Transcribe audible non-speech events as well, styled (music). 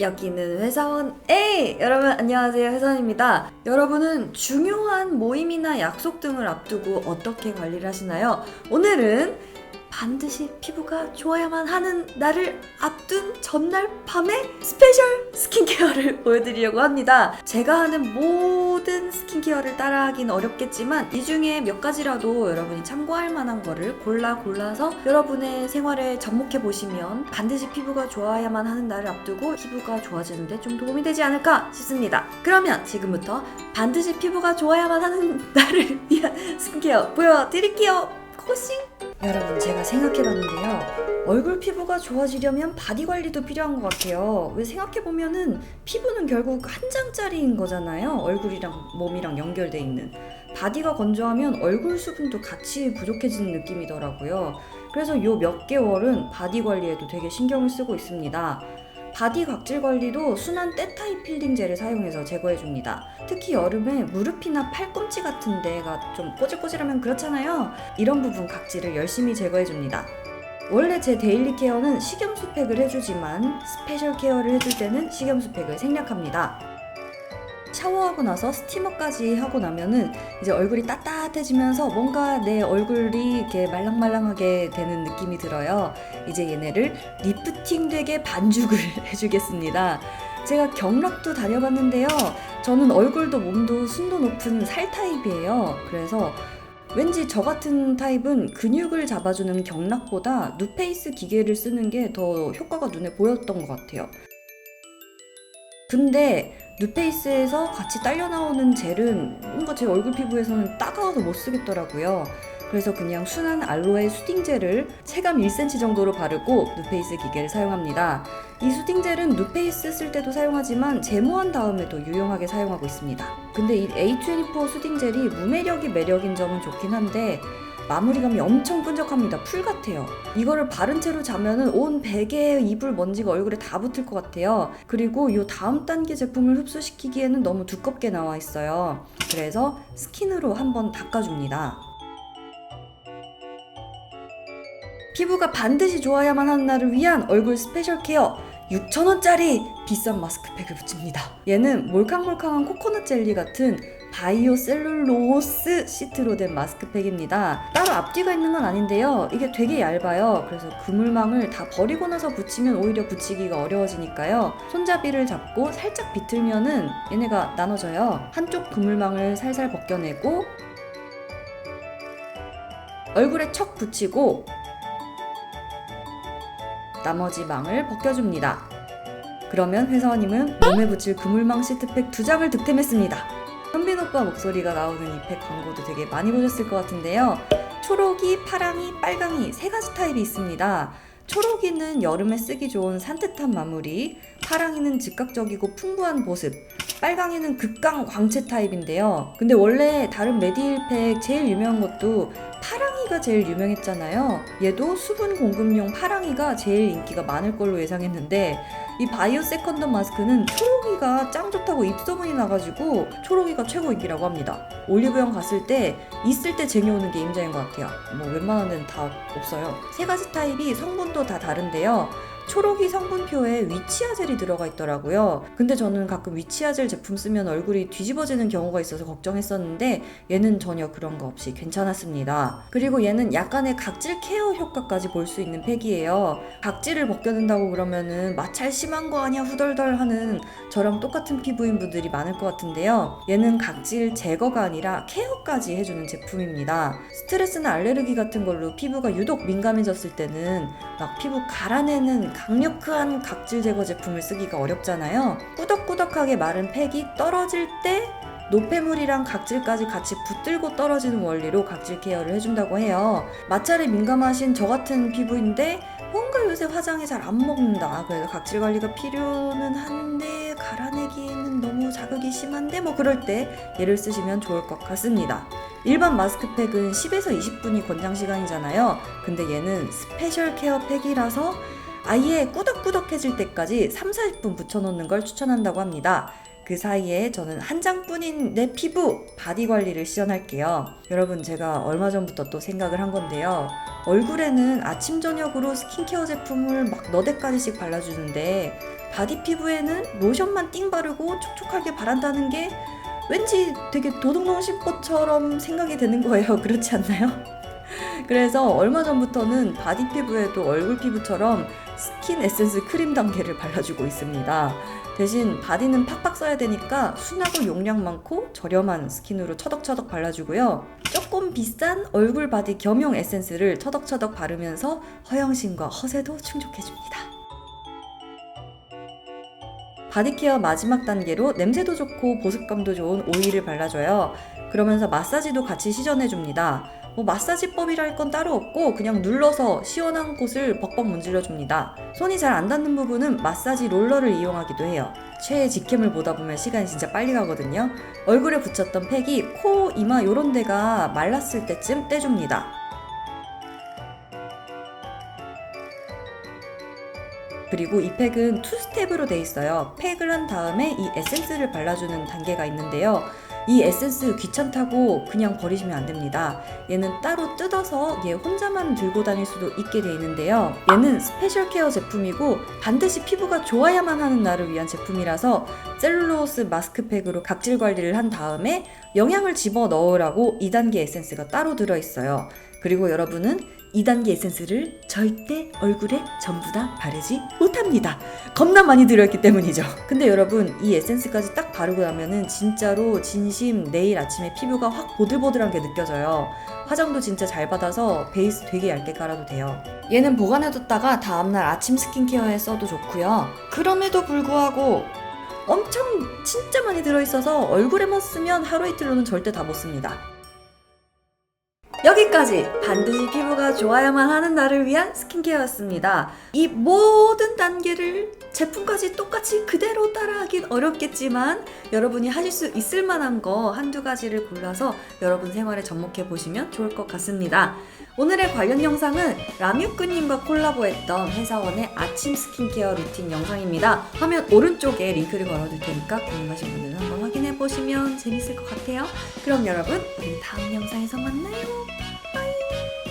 여기는 회사원 A! 여러분 안녕하세요 회사원입니다. 여러분은 중요한 모임이나 약속 등을 앞두고 어떻게 관리를 하시나요? 오늘은 반드시 피부가 좋아야만 하는 날을 앞둔 전날 밤에 스페셜 스킨케어를 (laughs) 보여드리려고 합니다. 제가 하는 모든 스킨케어를 따라하긴 어렵겠지만 이 중에 몇 가지라도 여러분이 참고할 만한 거를 골라 골라서 여러분의 생활에 접목해 보시면 반드시 피부가 좋아야만 하는 날을 앞두고 피부가 좋아지는데 좀 도움이 되지 않을까 싶습니다. 그러면 지금부터 반드시 피부가 좋아야만 하는 (laughs) 날을 위한 스킨케어 보여드릴게요. 고싱! 여러분 제가 생각해봤는데요. 얼굴 피부가 좋아지려면 바디 관리도 필요한 것 같아요. 왜 생각해보면은 피부는 결국 한 장짜리인 거잖아요. 얼굴이랑 몸이랑 연결돼 있는. 바디가 건조하면 얼굴 수분도 같이 부족해지는 느낌이더라고요. 그래서 요 몇 개월은 바디 관리에도 되게 신경을 쓰고 있습니다 바디 각질 관리도 순한 때타입 필링 젤을 사용해서 제거해줍니다. 특히 여름에 무릎이나 팔꿈치 같은 데가 좀 꼬질꼬질하면 그렇잖아요. 이런 부분 각질을 열심히 제거해줍니다. 원래 제 데일리 케어는 식염수 팩을 해주지만 스페셜 케어를 해줄 때는 식염수 팩을 생략합니다. 샤워하고 나서 스티머까지 하고 나면은 이제 얼굴이 따뜻해지면서 뭔가 내 얼굴이 이렇게 말랑말랑하게 되는 느낌이 들어요. 이제 얘네를 리프팅 되게 반죽을 (laughs) 해주겠습니다. 제가 경락도 다녀봤는데요. 저는 얼굴도 몸도 순도 높은 살 타입이에요. 그래서 왠지 저 같은 타입은 근육을 잡아주는 경락보다 누페이스 기계를 쓰는 게 더 효과가 눈에 보였던 것 같아요. 근데 누페이스에서 같이 딸려 나오는 젤은 뭔가 제 얼굴 피부에서는 따가워서 못 쓰겠더라고요. 그래서 그냥 순한 알로에 수딩 젤을 체감 1cm 정도로 바르고 누페이스 기계를 사용합니다. 이 수딩 젤은 누페이스 쓸 때도 사용하지만 제모한 다음에도 유용하게 사용하고 있습니다. 근데 이 A24 수딩 젤이 무매력이 매력인 점은 좋긴 한데 마무리감이 엄청 끈적합니다. 풀 같아요. 이거를 바른 채로 자면은 온 베개에 이불 먼지가 얼굴에 다 붙을 것 같아요. 그리고 이 다음 단계 제품을 흡수시키기에는 너무 두껍게 나와 있어요. 그래서 스킨으로 한번 닦아줍니다. 피부가 반드시 좋아야만 하는 날을 위한 얼굴 스페셜 케어 6,000원짜리 비싼 마스크팩을 붙입니다. 얘는 몰캉몰캉한 코코넛 젤리 같은 바이오 셀룰로스 시트로 된 마스크팩입니다. 따로 앞뒤가 있는 건 아닌데요. 이게 되게 얇아요. 그래서 그물망을 다 버리고 나서 붙이면 오히려 붙이기가 어려워지니까요. 손잡이를 잡고 살짝 비틀면은 얘네가 나눠져요. 한쪽 그물망을 살살 벗겨내고 얼굴에 척 붙이고 나머지 망을 벗겨줍니다. 그러면 회사원님은 몸에 붙일 그물망 시트팩 두 장을 득템했습니다. 현빈 오빠 목소리가 나오는 이 팩 광고도 되게 많이 보셨을 것 같은데요. 초록이, 파랑이, 빨강이 세 가지 타입이 있습니다. 초록이는 여름에 쓰기 좋은 산뜻한 마무리, 파랑이는 즉각적이고 풍부한 보습, 빨강이는 극강 광채 타입인데요. 근데 원래 다른 메디힐팩 제일 유명한 것도 파랑이가 제일 유명했잖아요. 얘도 수분 공급용 파랑이가 제일 인기가 많을 걸로 예상했는데 이 바이오 세컨더 마스크는 초록이가 짱 좋다고 입소문이 나가지고 초록이가 최고 인기라고 합니다. 올리브영 갔을 때 있을 때 쟁여오는 게 임자인 것 같아요. 뭐 웬만한 데는 다 없어요. 세 가지 타입이 성분도 다 다른데요. 초록이 성분표에 위치아젤이 들어가 있더라고요. 근데 저는 가끔 위치아젤 제품 쓰면 얼굴이 뒤집어지는 경우가 있어서 걱정했었는데 얘는 전혀 그런 거 없이 괜찮았습니다. 그리고 얘는 약간의 각질 케어 효과까지 볼 수 있는 팩이에요. 각질을 벗겨낸다고 그러면은 마찰 심한 거 아니야 후덜덜 하는 저랑 똑같은 피부인 분들이 많을 것 같은데요. 얘는 각질 제거가 아니라 케어까지 해주는 제품입니다. 스트레스나 알레르기 같은 걸로 피부가 유독 민감해졌을 때는 막 피부 갈아내는 강력한 각질 제거 제품을 쓰기가 어렵잖아요. 꾸덕꾸덕하게 마른 팩이 떨어질 때 노폐물이랑 각질까지 같이 붙들고 떨어지는 원리로 각질 케어를 해준다고 해요. 마찰에 민감하신 저 같은 피부인데 뭔가 요새 화장이 잘 안 먹는다. 그래서 각질 관리가 필요는 한데 갈아내기에는 너무 자극이 심한데 뭐 그럴 때 얘를 쓰시면 좋을 것 같습니다. 일반 마스크팩은 10에서 20분이 권장 시간이잖아요. 근데 얘는 스페셜 케어 팩이라서 아예 꾸덕꾸덕해질 때까지 3, 40분 붙여놓는 걸 추천한다고 합니다. 그 사이에 저는 한 장뿐인 내 피부 바디 관리를 시연할게요. 여러분 제가 얼마 전부터 또 생각을 한 건데요. 얼굴에는 아침 저녁으로 스킨케어 제품을 막 너댓 가지씩 발라주는데 바디 피부에는 로션만 띵 바르고 촉촉하게 바른다는 게 왠지 되게 도둑놈신보처럼 생각이 되는 거예요. (laughs) 그렇지 않나요? 그래서 얼마 전부터는 바디 피부에도 얼굴 피부처럼 스킨 에센스 크림 단계를 발라주고 있습니다. 대신 바디는 팍팍 써야 되니까 순하고 용량 많고 저렴한 스킨으로 처덕처덕 발라주고요. 조금 비싼 얼굴 바디 겸용 에센스를 처덕처덕 바르면서 허영심과 허세도 충족해줍니다. 바디케어 마지막 단계로 냄새도 좋고 보습감도 좋은 오일을 발라줘요. 그러면서 마사지도 같이 시전해줍니다. 뭐 마사지법이랄 건 따로 없고 그냥 눌러서 시원한 곳을 벅벅 문질러 줍니다. 손이 잘 안 닿는 부분은 마사지 롤러를 이용하기도 해요. 최애 직캠을 보다 보면 시간이 진짜 빨리 가거든요. 얼굴에 붙였던 팩이 코, 이마 요런 데가 말랐을 때쯤 떼줍니다. 그리고 이 팩은 투 스텝으로 돼 있어요. 팩을 한 다음에 이 에센스를 발라주는 단계가 있는데요. 이 에센스 귀찮다고 그냥 버리시면 안 됩니다. 얘는 따로 뜯어서 얘 혼자만 들고 다닐 수도 있게 돼 있는데요. 얘는 스페셜 케어 제품이고 반드시 피부가 좋아야만 하는 날을 위한 제품이라서 셀룰로스 마스크팩으로 각질 관리를 한 다음에 영양을 집어 넣으라고 2단계 에센스가 따로 들어 있어요. 그리고 여러분은 2단계 에센스를 절대 얼굴에 전부 다 바르지 못합니다. 겁나 많이 들어있기 때문이죠. 근데 여러분, 이 에센스까지 딱 바르고 나면은 진짜로 진심 내일 아침에 피부가 확 보들보들한 게 느껴져요. 화장도 진짜 잘 받아서 베이스 되게 얇게 깔아도 돼요. 얘는 보관해뒀다가 다음날 아침 스킨케어에 써도 좋고요. 그럼에도 불구하고 엄청 진짜 많이 들어있어서 얼굴에만 쓰면 하루 이틀로는 절대 다 못 씁니다. 여기까지 반드시 피부가 좋아야만 하는 나를 위한 스킨케어였습니다. 이 모든 단계를 제품까지 똑같이 그대로 따라하긴 어렵겠지만 여러분이 하실 수 있을 만한 거 한두 가지를 골라서 여러분 생활에 접목해 보시면 좋을 것 같습니다. 오늘의 관련 영상은 라뮤크님과 콜라보했던 회사원의 아침 스킨케어 루틴 영상입니다. 화면 오른쪽에 링크를 걸어둘 테니까 궁금하신 분들은 한번 보시면 재밌을 것 같아요. 그럼 여러분, 우리 다음 영상에서 만나요. 빠이.